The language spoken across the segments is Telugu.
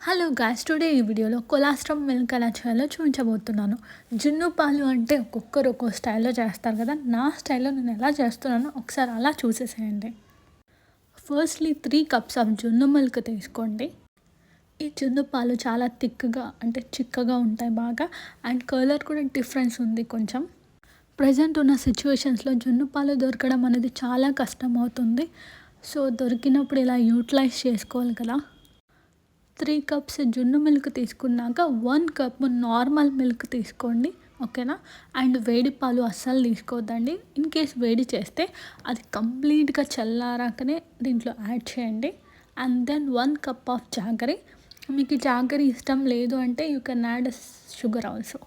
హలో గాయస్ టుడే ఈ వీడియోలో కొలాస్ట్రమ్ మిల్క్ ఎలా చేయాలో చూపించబోతున్నాను. జున్ను పాలు అంటే ఒక్కొక్కరు ఒక్కో స్టైల్లో చేస్తారు కదా నా స్టైల్లో నేను ఎలా చేస్తున్నానో ఒకసారి అలా చూసేసేయండి. Firstly three cups of junnu milk తీసుకోండి. ఈ జున్ను పాలు చాలా థిక్గా అంటే చిక్కగా ఉంటాయి బాగా అండ్ కలర్ కూడా డిఫరెన్స్ ఉంది కొంచెం. ప్రజెంట్ ఉన్న సిచ్యువేషన్స్లో జున్ను పాలు దొరకడం అనేది చాలా కష్టం అవుతుంది సో దొరికినప్పుడు ఇలా యూటిలైజ్ చేసుకోవాలి కదా. త్రీ కప్స్ జున్ను మిల్క్ తీసుకున్నాక వన్ కప్ నార్మల్ మిల్క్ తీసుకోండి ఓకేనా? అండ్ వేడి పాలు అస్సలు తీసుకోవద్దండి. ఇన్ కేస్ వేడి చేస్తే అది కంప్లీట్గా చల్లారాకనే దీంట్లో యాడ్ చేయండి. And then one cup of jaggery మీకు జాగరి ఇష్టం లేదు అంటే you can add sugar also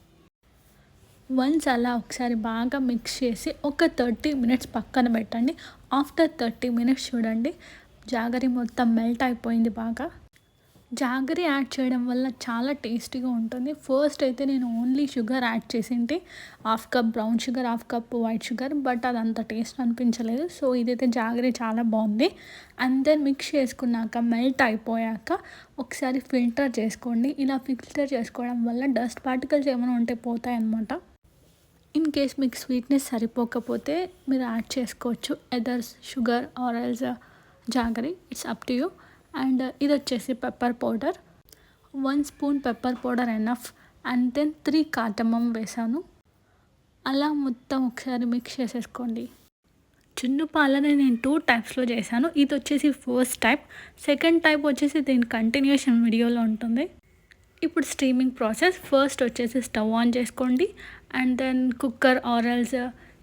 once అలా ఒకసారి బాగా మిక్స్ చేసి ఒక థర్టీ మినిట్స్ పక్కన పెట్టండి. ఆఫ్టర్ థర్టీ మినిట్స్ చూడండి. జాగరి మొత్తం మెల్ట్ అయిపోయింది బాగా. జాగరి యాడ్ చేయడం వల్ల చాలా టేస్టీగా ఉంటుంది. ఫస్ట్ అయితే నేను ఓన్లీ షుగర్ యాడ్ చేసింటే half cup brown sugar half cup white sugar but అది అంత టేస్ట్ అనిపించలేదు. సో ఇదైతే జాగరి చాలా బాగుంది. అండ్ దెన్ మిక్స్ చేసుకున్నాక మెల్ట్ అయిపోయాక ఒకసారి ఫిల్టర్ చేసుకోండి. ఇలా ఫిల్టర్ చేసుకోవడం వల్ల డస్ట్ పార్టికల్స్ ఏమైనా ఉంటే పోతాయి అన్నమాట. ఇన్ కేస్ మీకు స్వీట్నెస్ సరిపోకపోతే మీరు యాడ్ చేసుకోవచ్చు. Either sugar or else jaggery it's up to you. And ఇది వచ్చేసి pepper powder one spoon pepper powder enough and then three cardamom వేసాను. అలా మొత్తం ఒకసారి మిక్స్ చేసేసుకోండి. జున్ను పాలని నేను టూ టైప్స్లో చేశాను. ఇది వచ్చేసి ఫస్ట్ టైప్ సెకండ్ టైప్ వచ్చేసి దీని కంటిన్యూషన్ వీడియోలో ఉంటుంది. ఇప్పుడు స్టీమింగ్ ప్రాసెస్ ఫస్ట్ వచ్చేసి స్టవ్ ఆన్ చేసుకోండి. And then cooker or else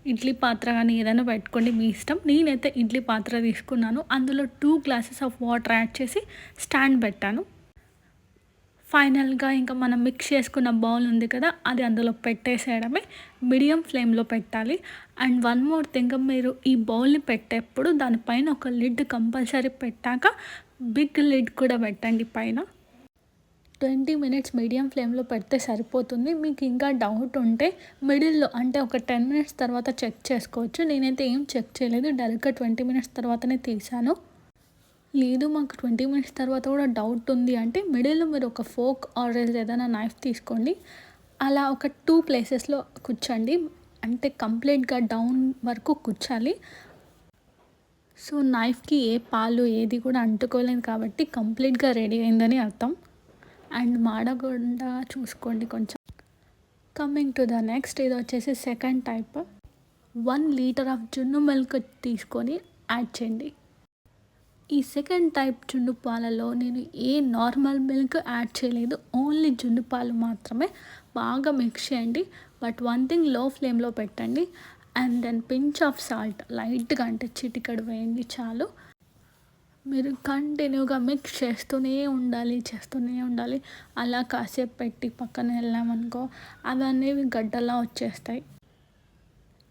idli పాత్ర కానీ ఏదైనా పెట్టుకోండి మీ ఇష్టం. నేనైతే ఇడ్లీ పాత్ర తీసుకున్నాను. అందులో two glasses of water add చేసి స్టాండ్ పెట్టాను. ఫైనల్గా ఇంకా మనం మిక్స్ చేసుకున్న బౌల్ ఉంది కదా అది అందులో పెట్టేసేయడమే. మీడియం ఫ్లేమ్లో పెట్టాలి. అండ్ వన్ మోర్ థింగ్ మీరు ఈ బౌల్ని పెట్టేప్పుడు దానిపైన ఒక లిడ్ కంపల్సరీ పెట్టాక బిగ్ లిడ్ కూడా పెట్టండి పైన. ట్వంటీ మినిట్స్ మీడియం ఫ్లేమ్లో పెడితే సరిపోతుంది. మీకు ఇంకా డౌట్ ఉంటే మిడిల్లో అంటే ఒక టెన్ మినిట్స్ తర్వాత చెక్ చేసుకోవచ్చు. నేనైతే ఏం చెక్ చేయలేదు. డైరెక్ట్గా ట్వంటీ మినిట్స్ తర్వాతనే తీసాను లేదు మాకు ట్వంటీ మినిట్స్ తర్వాత కూడా డౌట్ ఉంది అంటే మిడిల్లో మీరు ఒక ఫోక్ ఆర్ ఏదైనా నైఫ్ తీసుకోండి. అలా ఒక టూ ప్లేసెస్లో కూర్చోండి. అంటే కంప్లీట్గా డౌన్ వరకు కూర్చాలి. సో నైఫ్కి ఏ పాలు ఏది కూడా అంటుకోలేదు కాబట్టి కంప్లీట్గా రెడీ అయిందని అర్థం. అండ్ మాడకుండా చూసుకోండి కొంచెం. కమింగ్ టు ద నెక్స్ట్ ఇది వచ్చేసి second type one litre of junnu milk తీసుకొని యాడ్ చేయండి. ఈ సెకండ్ టైప్ జున్ను పాలలో నేను ఏ నార్మల్ మిల్క్ యాడ్ చేయలేదు ఓన్లీ జున్ను పాలు మాత్రమే బాగా మిక్స్ చేయండి. బట్ వన్ థింగ్లో ఫ్లేమ్లో పెట్టండి and then pinch of salt లైట్గా అంటే చిటికడు వేయండి చాలు. మీరు కంటిన్యూగా మిక్స్ చేస్తూనే ఉండాలి చేస్తూనే ఉండాలి. అలా కాసేపు పెట్టి పక్కన వెళ్ళామనుకో అవి అనేవి గడ్డలా వచ్చేస్తాయి.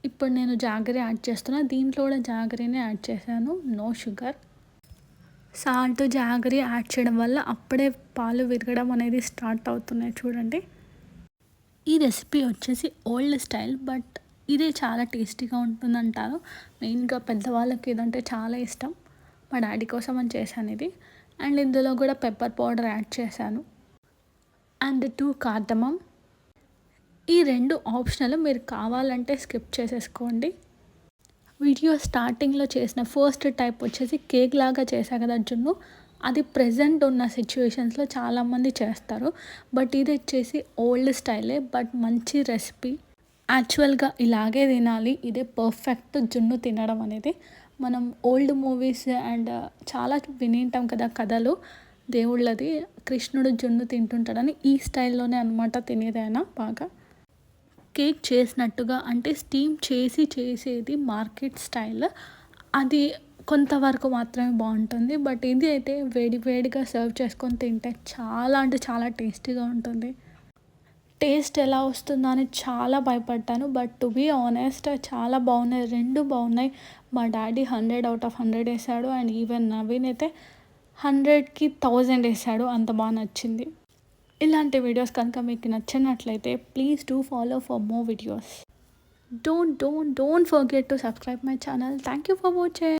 ఇప్పుడు నేను జాగరీ యాడ్ చేస్తున్నా. దీంట్లో కూడా జాగరినే యాడ్ చేశాను. No sugar. Salt jaggery add చేయడం వల్ల అప్పుడే పాలు విరగడం అనేది స్టార్ట్ అవుతున్నాయి చూడండి. ఈ రెసిపీ వచ్చేసి ఓల్డ్ స్టైల్ బట్ ఇదే చాలా టేస్టీగా ఉంటుందంటారు. మెయిన్గా పెద్దవాళ్ళకి ఇదంటే చాలా ఇష్టం. మా డాడీ కోసం అని చేశాను ఇది. అండ్ ఇందులో కూడా పెప్పర్ పౌడర్ యాడ్ చేశాను. అండ్ టూ కార్డమం ఈ రెండు ఆప్షనల్ మీరు కావాలంటే స్కిప్ చేసేసుకోండి. వీడియో స్టార్టింగ్లో చేసిన ఫస్ట్ టైప్ వచ్చేసి కేక్ లాగా చేశా కదా జున్ను. అది ప్రజెంట్ ఉన్న సిచ్యువేషన్స్లో చాలామంది చేస్తారు. బట్ ఇది వచ్చేసి ఓల్డ్ స్టైలే బట్ మంచి రెసిపీ. యాక్చువల్గా ఇలాగే తినాలి. ఇదే పర్ఫెక్ట్ జున్ను తినడం అనేది. మనం ఓల్డ్ మూవీస్ అండ్ చాలా వినింటాం కదా కథలు. దేవుళ్ళది కృష్ణుడు జున్ను తింటుంటాడని ఈ స్టైల్లోనే అనమాట తినేదైనా బాగా. కేక్ చేసినట్టుగా అంటే స్టీమ్ చేసి చేసేది మార్కెట్ స్టైల్. అది కొంతవరకు మాత్రమే బాగుంటుంది. బట్ ఇది అయితే వేడి వేడిగా సర్వ్ చేసుకొని తింటే చాలా అంటే చాలా టేస్టీగా ఉంటుంది. టేస్ట్ ఎలా వస్తుందో అని చాలా భయపడ్డాను. బట్ టు బీ ఆనెస్ట్ చాలా బాగున్నాయి. రెండు బాగున్నాయి. మా daddy hundred out of hundred వేసాడు. అండ్ ఈవెన్ నవీన్ అయితే హండ్రెడ్కి థౌజండ్ వేసాడు. అంత బాగా నచ్చింది. ఇలాంటి వీడియోస్ కనుక మీకు నచ్చినట్లయితే please do follow for more videos. Don't don't don't forget to subscribe my channel. Thank you for watching.